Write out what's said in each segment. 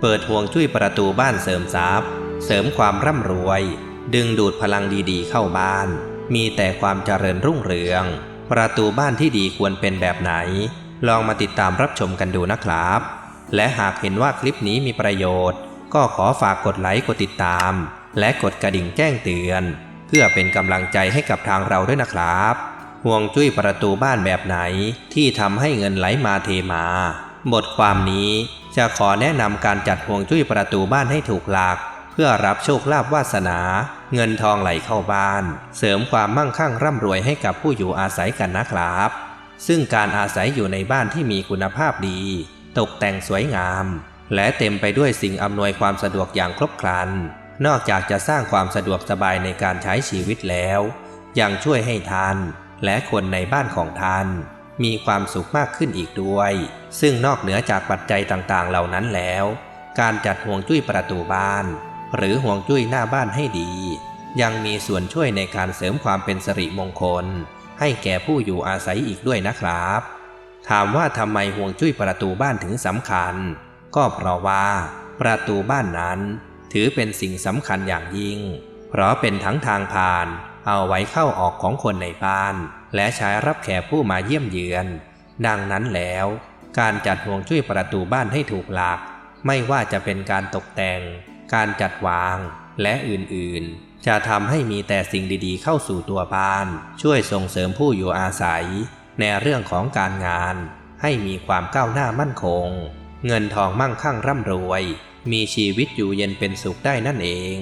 เปิดห่วงจุ้ยประตูบ้านเสริมทรัพย์ เสริมความร่ำรวย ดึงดูดพลังดีๆ เข้าบ้าน มีแต่ความเจริญรุ่งเรือง ประตูบ้านที่ดีควรเป็นแบบไหน ลองมาติดตามรับชมกันดูนะครับ และหากเห็นว่าคลิปนี้มีประโยชน์ ก็ขอฝากกดไลค์กดติดตาม และกดกระดิ่งแจ้งเตือน เพื่อเป็นกำลังใจให้กับทางเราด้วยนะครับห่วงจุ้ยประตูบ้านแบบไหนที่ทำให้เงินไหลมาเทมา บทความนี้จะขอแนะนำการจัดห่วงจุ้ยประตูบ้านให้ถูกหลัก เพื่อรับโชคลาภวาสนา เงินทองไหลเข้าบ้าน เสริมความมั่งคั่งร่ำรวยให้กับผู้อยู่อาศัยกันนะครับ ซึ่งการอาศัยอยู่ในบ้านที่มีคุณภาพดี ตกแต่งสวยงาม และเต็มไปด้วยสิ่งอำนวยความสะดวกอย่างครบครัน นอกจากจะสร้างความสะดวกสบายในการใช้ชีวิตแล้ว ยังช่วยให้ท่าน และคนในบ้านของท่าน มีความสุขมากขึ้นอีกด้วย ซึ่งนอกเหนือจากปัจจัยต่างๆ เหล่านั้นแล้ว การจัดห่วงจุ้ยประตูบ้าน หรือห่วงจุ้ยหน้าบ้านให้ดี ยังมีส่วนช่วยในการเสริมความเป็นสิริมงคล ให้แก่ผู้อยู่อาศัยอีกด้วยนะครับ ถามว่าทำไมห่วงจุ้ยประตูบ้านถึงสำคัญ ก็เพราะว่า ประตูบ้านนั้น ถือเป็นสิ่งสำคัญอย่างยิ่ง เพราะเป็นทั้งทางผ่าน เอาไว้เข้าออกของคนในบ้าน และใช้รับแขกผู้มาเยี่ยมเยือน ดังนั้นแล้ว การจัดห่วงจุ้ยประตูบ้านให้ถูกหลัก ไม่ว่าจะเป็นการตกแต่ง การจัดวาง และอื่นๆ จะทำให้มีแต่สิ่งดีๆ เข้าสู่ตัวบ้าน ช่วยส่งเสริมผู้อยู่อาศัย ในเรื่องของการงาน ให้มีความก้าวหน้ามั่นคง เงินทองมั่งคั่งร่ำรวย มีชีวิตอยู่เย็นเป็นสุขได้นั่นเอง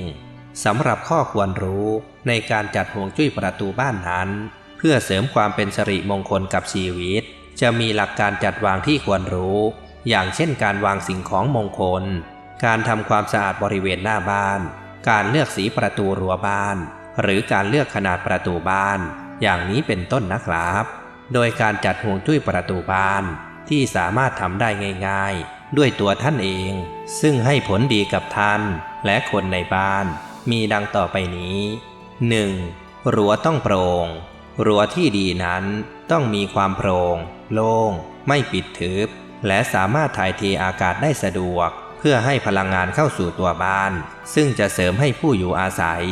สำหรับข้อควรรู้ในการจัดห่วงจุ้ยประตูบ้านนั้น เพื่อเสริมความเป็นสิริมงคลกับชีวิต จะมีหลักการจัดวางที่ควรรู้ อย่างเช่นการวางสิ่งของมงคล การทำความสะอาดบริเวณหน้าบ้าน การเลือกสีประตูรั้วบ้าน หรือการเลือกขนาดประตูบ้าน อย่างนี้เป็นต้นนะครับ โดยการจัดห่วงจุ้ยประตูบ้าน ที่สามารถทำได้ง่ายๆ ด้วยตัวท่านเอง ซึ่งให้ผลดีกับท่านและคนในบ้าน มีดังต่อไปนี้ 1. รั้วต้องโปร่ง รั้วที่ดีนั้นต้องมีความโปร่งโล่งไม่ปิดทึบ และสามารถถ่ายเทอากาศได้สะดวก เพื่อให้พลังงานเข้าสู่ตัวบ้าน ซึ่งจะเสริมให้ผู้อยู่อาศัย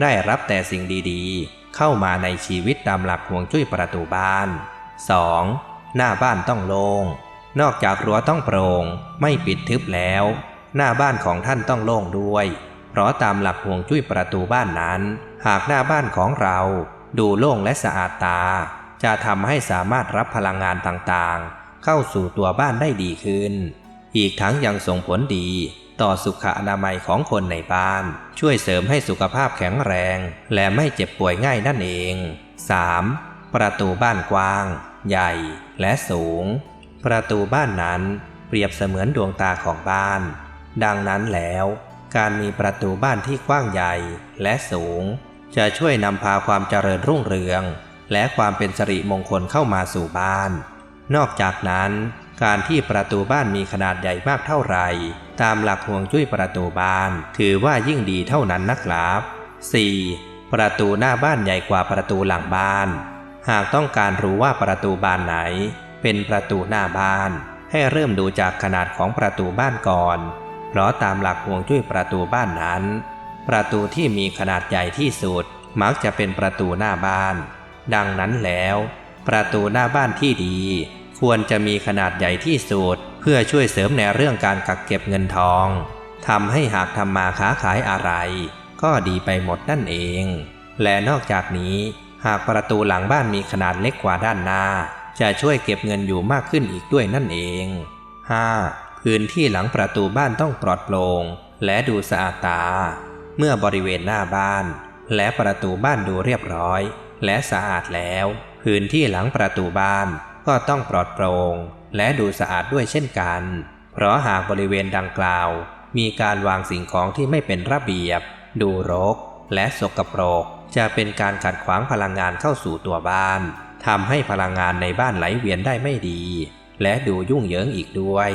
ได้รับแต่สิ่งดีๆ เข้ามาในชีวิตตามหลักห่วงจุ้ยประตูบ้าน 2. หน้าบ้านต้องโล่งนอกจากรั้วต้องโปร่งไม่ปิดทึบแล้ว หน้าบ้านของท่านต้องโล่งด้วย เพราะตามหลักห่วงจุ้ยประตูบ้านนั้น หากหน้าบ้านของเรา ดูโล่งและสะอาดตา จะทำให้สามารถรับพลังงานต่างๆ เข้าสู่ตัวบ้านได้ดีขึ้น อีกทั้งยังส่งผลดีต่อสุขอนามัยของคนในบ้าน ช่วยเสริมให้สุขภาพแข็งแรง และไม่เจ็บป่วยง่ายนั่นเอง 3. ประตูบ้านกว้าง ใหญ่และสูง ประตูบ้านนั้นเปรียบเสมือนดวงตาของบ้าน ดังนั้นแล้ว การมีประตูบ้านที่กว้างใหญ่และสูง จะช่วยนำพาความเจริญรุ่งเรือง และความเป็นสิริมงคลเข้ามาสู่บ้าน นอกจากนั้น การที่ประตูบ้านมีขนาดใหญ่มากเท่าไหร่ ตามหลักห่วงจุ้ยประตูบ้าน ถือว่ายิ่งดีเท่านั้นนะครับ 4. ประตูหน้าบ้านใหญ่กว่าประตูหลังบ้าน หากต้องการรู้ว่าประตูบานไหน เป็นประตูหน้าบ้าน ให้เริ่มดูจากขนาดของประตูบ้านก่อน เพราะตามหลักห่วงจุ้ยประตูบ้านนั้น ประตูที่มีขนาดใหญ่ที่สุด มักจะเป็นประตูหน้าบ้าน ดังนั้นแล้ว ประตูหน้าบ้านที่ดี ควรจะมีขนาดใหญ่ที่สุด เพื่อช่วยเสริมในเรื่องการกักเก็บเงินทองทำให้หากทำมาค้าขายอะไร ก็ดีไปหมดนั่นเอง และนอกจากนี้ หากประตูหลังบ้านมีขนาดเล็กกว่าด้านหน้า จะช่วยเก็บเงินอยู่มากขึ้นอีกด้วยนั่นเอง 5. พื้นที่หลังประตูบ้านต้องปลอดโปร่งและดูสะอาดตา เมื่อบริเวณหน้าบ้าน และประตูบ้านดูเรียบร้อย และสะอาดแล้ว พื้นที่หลังประตูบ้านก็ต้องปลอดโปร่งและดูสะอาดด้วยเช่นกัน เพราะหากบริเวณดังกล่าว มีการวางสิ่งของที่ไม่เป็นระเบียบ ดูรก และสกปรก จะเป็นการขัดขวางพลังงานเข้าสู่ตัวบ้านทำให้พลังงานในบ้านไหลเวียนได้ไม่ดี และดูยุ่งเหยิงอีกด้วย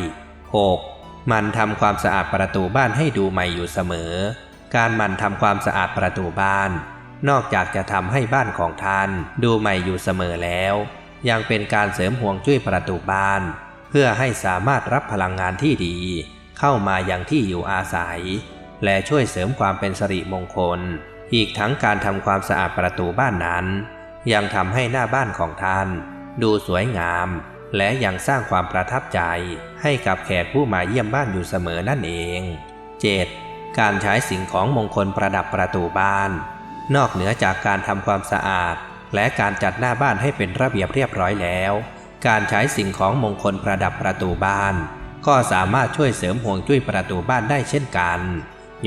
6. มันทำความสะอาดประตูบ้านให้ดูใหม่อยู่เสมอ การมันทำความสะอาดประตูบ้าน นอกจากจะทำให้บ้านของท่านดูใหม่อยู่เสมอแล้ว ยังเป็นการเสริมห่วงจุ้ยประตูบ้าน เพื่อให้สามารถรับพลังงานที่ดี เข้ามาอย่างที่อยู่อาศัย และช่วยเสริมความเป็นสิริมงคล อีกทั้งการทำความสะอาดประตูบ้านนั้น ยังทำให้หน้าบ้านของท่าน ดูสวยงาม และยังสร้างความประทับใจให้กับแขกผู้มาเยี่ยมบ้านอยู่เสมอนั่นเอง 7. การใช้สิ่งของมงคลประดับประตูบ้าน นอกเหนือจากการทำความสะอาด และการจัดหน้าบ้านให้เป็นระเบียบเรียบร้อยแล้ว การใช้สิ่งของมงคลประดับประตูบ้าน ก็สามารถช่วยเสริมห่วงจุ้ยประตูบ้านได้เช่นกัน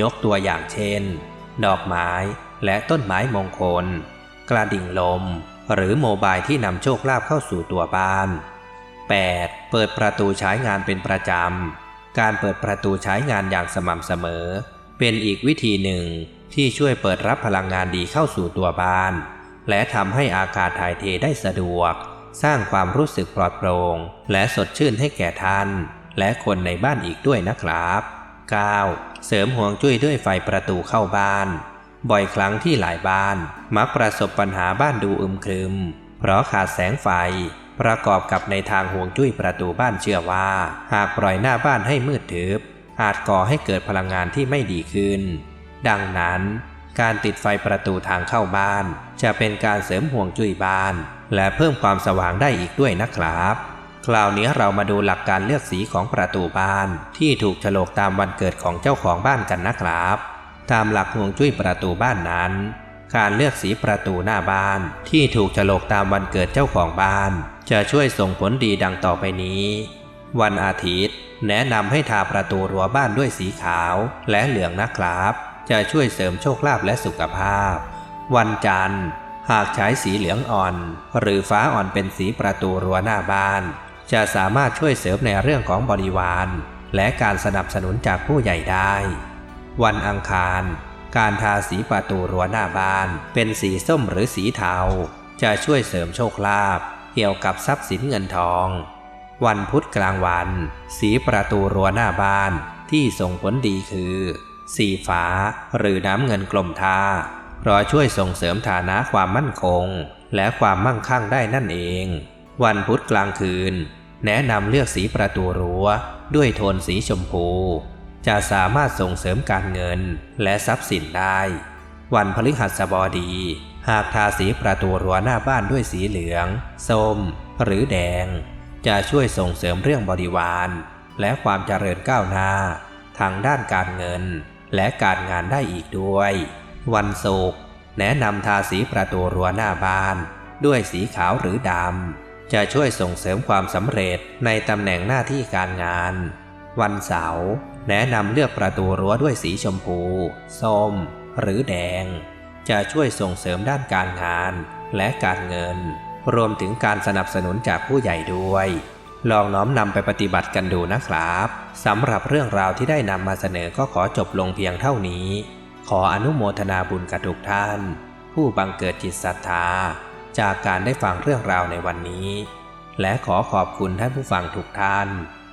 ยกตัวอย่างเช่น ดอกไม้และต้นไม้มงคล กระดิ่งลม หรือโมบายที่นำโชคลาภเข้าสู่ตัวบ้าน 8. เปิดประตูใช้งานเป็นประจำ การเปิดประตูใช้งานอย่างสม่ำเสมอ เป็นอีกวิธีหนึ่งที่ช่วยเปิดรับพลังงานดีเข้าสู่ตัวบ้าน และทำให้อากาศถ่ายเทได้สะดวก สร้างความรู้สึกปลอดโปร่งและสดชื่นให้แก่ท่าน และคนในบ้านอีกด้วยนะครับ 9. เสริมห่วงจุ้ยด้วยไฟประตูเข้าบ้าน บ่อยครั้งที่หลายบ้าน มักประสบปัญหาบ้านดูอึมครึม เพราะขาดแสงไฟ ประกอบกับในทางห่วงจุ้ยประตูบ้านเชื่อว่า หากปล่อยหน้าบ้านให้มืดทึบ อาจก่อให้เกิดพลังงานที่ไม่ดีขึ้น ดังนั้น การติดไฟประตูทางเข้าบ้าน จะเป็นการเสริมห่วงจุ้ยบ้าน และเพิ่มความสว่างได้อีกด้วยนะครับ คราวนี้เรามาดูหลักการเลือกสีของประตูบ้าน ที่ถูกฉลกตามวันเกิดของเจ้าของบ้านกันนะครับ ตามหลักห่วงจุ้ยประตูบ้านนั้น การเลือกสีประตูหน้าบ้าน ที่ถูกฉลกตามวันเกิดเจ้าของบ้าน จะช่วยส่งผลดีดังต่อไปนี้ วันอาทิตย์ แนะนำให้ทาประตูรั้วบ้านด้วยสีขาวและเหลืองนะครับ จะช่วยเสริมโชคลาภและสุขภาพ วันจันทร์ หากใช้สีเหลืองอ่อน หรือฟ้าอ่อนเป็นสีประตูรั้วหน้าบ้าน จะสามารถช่วยเสริมในเรื่องของบริวาร และการสนับสนุนจากผู้ใหญ่ได้ วันอังคาร การทาสีประตูรั้วหน้าบ้าน เป็นสีส้มหรือสีเทา จะช่วยเสริมโชคลาภเกี่ยวกับทรัพย์สินเงินทอง วันพุธกลางวัน สีประตูรั้วหน้าบ้านที่ส่งผลดีคือ สีฟ้าหรือน้ำเงินกลมทาเพราะช่วยส่งเสริมฐานะความมั่นคง และความมั่งคั่งได้นั่นเอง วันพุธกลางคืน แนะนำเลือกสีประตูรั้วด้วยโทนสีชมพู จะสามารถส่งเสริมการเงินและทรัพย์สินได้ วันพฤหัสบดี หากทาสีประตูรั้วหน้าบ้านด้วยสีเหลือง ส้ม หรือแดง จะช่วยส่งเสริมเรื่องบริวาร และความเจริญก้าวหน้า ทางด้านการเงิน และการงานได้อีกด้วย วันศุกร์แนะนำทาสีประตูรั้วหน้าบ้าน ด้วยสีขาวหรือดำ จะช่วยส่งเสริมความสำเร็จในตำแหน่งหน้าที่การงาน วันเสาร์ แนะนำเลือกประตูรั้วด้วยสีชมพู ส้ม หรือแดง จะช่วยส่งเสริมด้านการงานและการเงิน รวมถึงการสนับสนุนจากผู้ใหญ่ด้วย ลองน้อมนำไปปฏิบัติกันดูนะครับสำหรับเรื่องราวที่ได้นำมาเสนอก็ขอจบลงเพียงเท่านี้ ขออนุโมทนาบุญกับทุกท่าน ผู้บังเกิดจิตศรัทธา จากการได้ฟังเรื่องราวในวันนี้ และขอขอบคุณท่านผู้ฟังทุกท่าน